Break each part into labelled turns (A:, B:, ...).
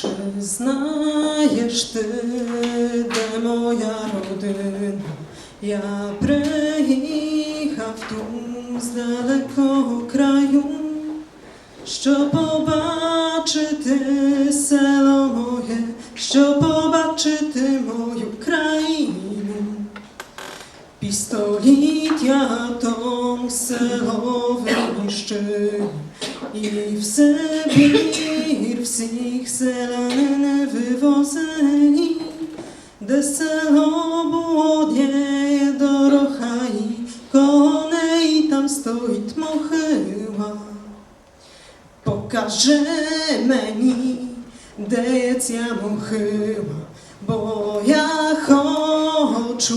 A: Чи знаєш ти, де моя родина? Я приїхав тут з далекого краю, щоб побачити село моє, щоб побачити мою країну. Пістоліття тому село винищив і все більше всіх селянин вивозили, де село буде дорога, і коней там стоїть могила. Покажи мені, де є ця могила, бо я хочу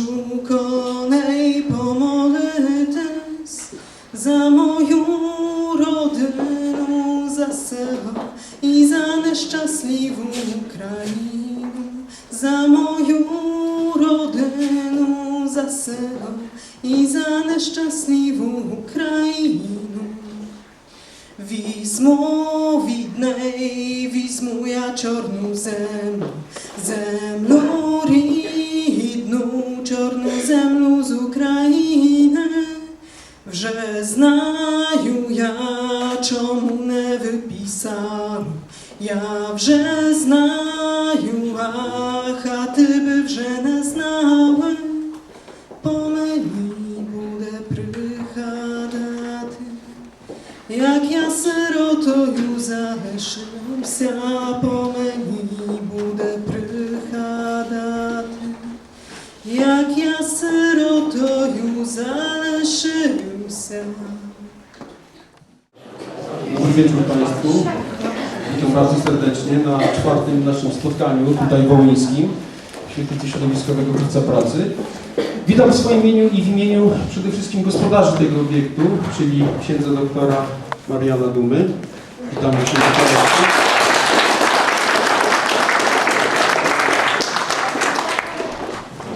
A: Село і за нещасливу Україну. Візьму від неї, візьму я чорну землю, землю рідну, чорну землю з України. Вже знаю я, чому не виписано, я вже знаю, а сиротою залишився, по мені буде пригадати, як я сиротою залишився.
B: Dobry wieczór Państwu. Witam bardzo serdecznie na czwartym naszym spotkaniu tutaj wołyńskim w Świetlicy Środowiskowego Wróca Pracy. Witam w swoim imieniu i w imieniu przede wszystkim gospodarzy tego obiektu, czyli księdza doktora Mariana Dumy. Witamy doktora.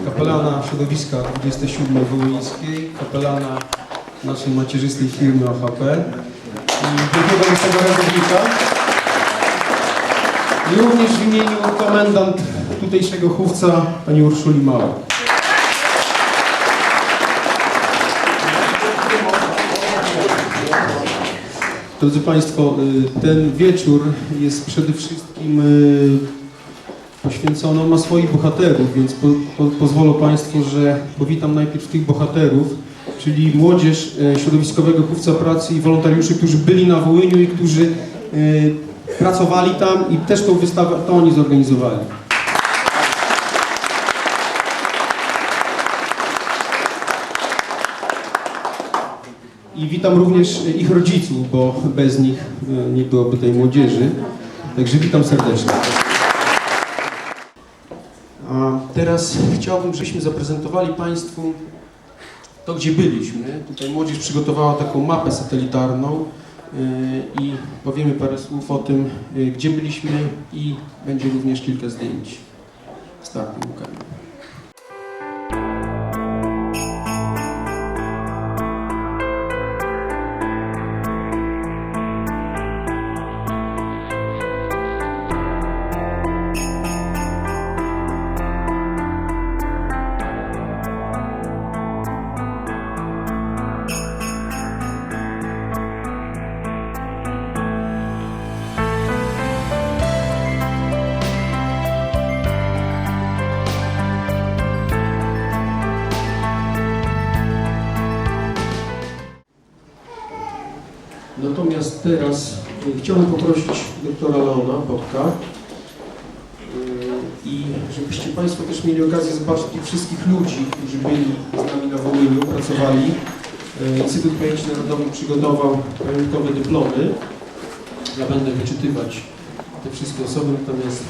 B: Kapelana środowiska 27 Wołyńskiej, kapelana naszej macierzystej firmy OHP i drugiego ratownika. I również w imieniu komendant tutejszego chówca pani Urszuli Małek. Drodzy Państwo, y, ten wieczór jest przede wszystkim y, poświęcony, on ma swoich bohaterów, więc po, po, pozwolą Państwo, że powitam najpierw tych bohaterów, czyli młodzież e, środowiskowego chówca pracy i wolontariuszy, którzy byli na Wołyniu i którzy pracowali tam i też tą wystawę to oni zorganizowali. I witam również e, ich rodziców, bo bez nich e, nie byłoby tej młodzieży. Także witam serdecznie. A teraz chciałbym, żebyśmy zaprezentowali Państwu to, gdzie byliśmy. Tutaj młodzież przygotowała taką mapę satelitarną yy, i powiemy parę słów o tym, yy, gdzie byliśmy i będzie również kilka zdjęć. Startuj, Łukasz. Teraz y, chciałbym poprosić doktora Leona Botka y, i żebyście Państwo też mieli okazję zobaczyć tych wszystkich ludzi, którzy byli z nami na Wołyniu, pracowali. Y, Instytut Pamięci Narodowej przygotował pamiątkowe dyplomy. Ja będę wyczytywać te wszystkie osoby, natomiast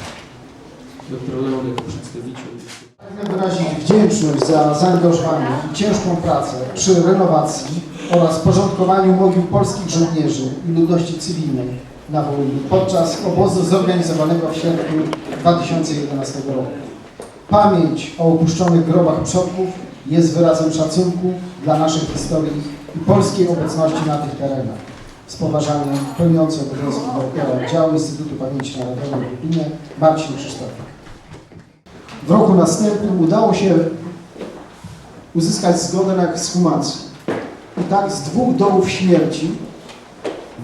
B: doktor Leon jako przedstawiciel.
C: Pragnę wyrazić wdzięczność za zaangażowanie i ciężką pracę przy renowacji oraz porządkowaniu mogił polskich żołnierzy i ludności cywilnej na Wołyniu podczas obozu zorganizowanego w sierpniu 2011 roku. Pamięć o opuszczonych grobach przodków jest wyrazem szacunku dla naszej historii i polskiej obecności na tych terenach. z poważaniem pełniący obowiązki dyrektora działu Instytutu Pamięci Narodowej w Lublinie Marcin Krzysztofik. W roku następnym udało się uzyskać zgodę na ekshumację. Tak z dwóch dołów śmierci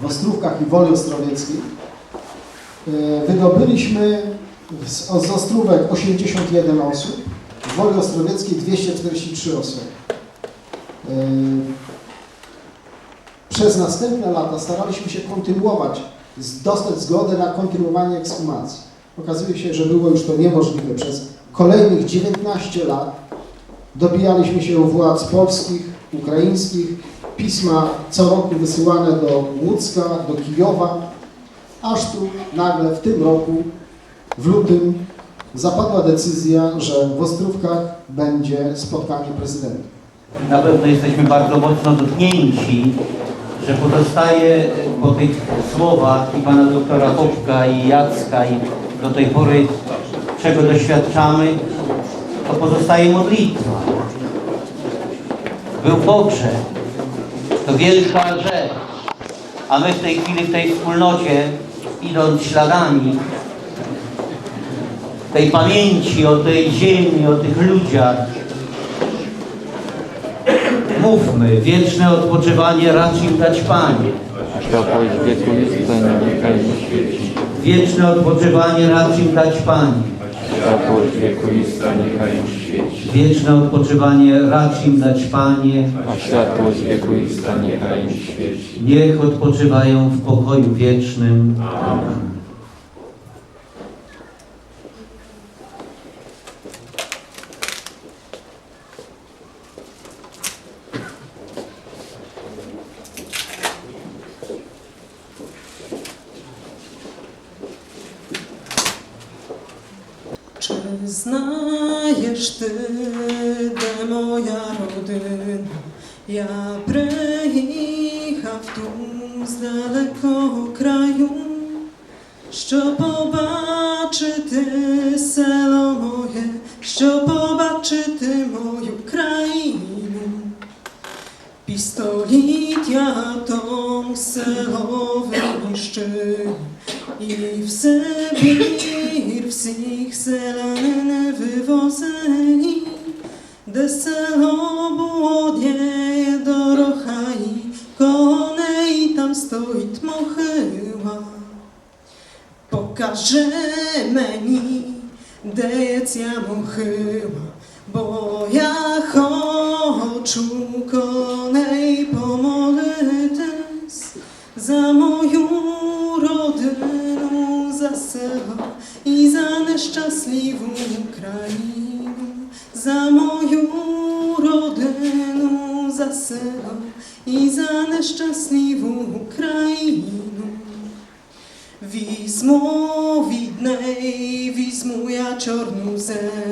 C: w Ostrówkach i Woli Ostrowieckiej e, wydobyliśmy z, z Ostrówek 81 osób, w Woli Ostrowieckiej 243 osoby. E, Przez następne lata staraliśmy się kontynuować, dostać zgodę na kontynuowanie ekshumacji. Okazuje się, że było już to niemożliwe. Przez kolejnych 19 lat dobijaliśmy się u władz polskich, ukraińskich, pisma co roku wysyłane do Łódzka, do Kijowa, aż tu nagle w tym roku, w lutym, zapadła decyzja, że w Ostrówkach będzie spotkanie prezydenta.
D: Na pewno jesteśmy bardzo mocno dotknięci, że pozostaje po tych słowach i pana doktora Hopka i Jacka i do tej pory czego doświadczamy, to pozostaje modlitwa. Był pogrzeb. To wielka rzecz. A my w tej chwili w tej wspólnocie, idąc śladami tej pamięci o tej ziemi, o tych ludziach, Mówmy, wieczne odpoczywanie racz im dać Panie.
E: Światłość wiekuista niechaj im świeci.
D: Wieczne odpoczywanie racz im dać Panie.
E: Światłość wiekuista niechaj im świeci.
D: Wieczne odpoczywanie racz im dać Panie.
E: A światłość wiekuista niechaj im świeci.
D: Niech odpoczywają w pokoju wiecznym. Amen.
A: знаєш ти, де моя родина, я приїхав ту з далекого краю, щоб побачити село моє, щоб побачити мою країну. І століття тому село вище, і все бір всіх селяни вивозені, де село було є дорога і коней там стоїть мохила. Покаже мені, де ця мохила, бо я хочу коней помолитись за мою родину, за село і за нещасливу Україну, за мою родину, за село і за нещасливу Україну. Візьму від неї, візьму я чорну землю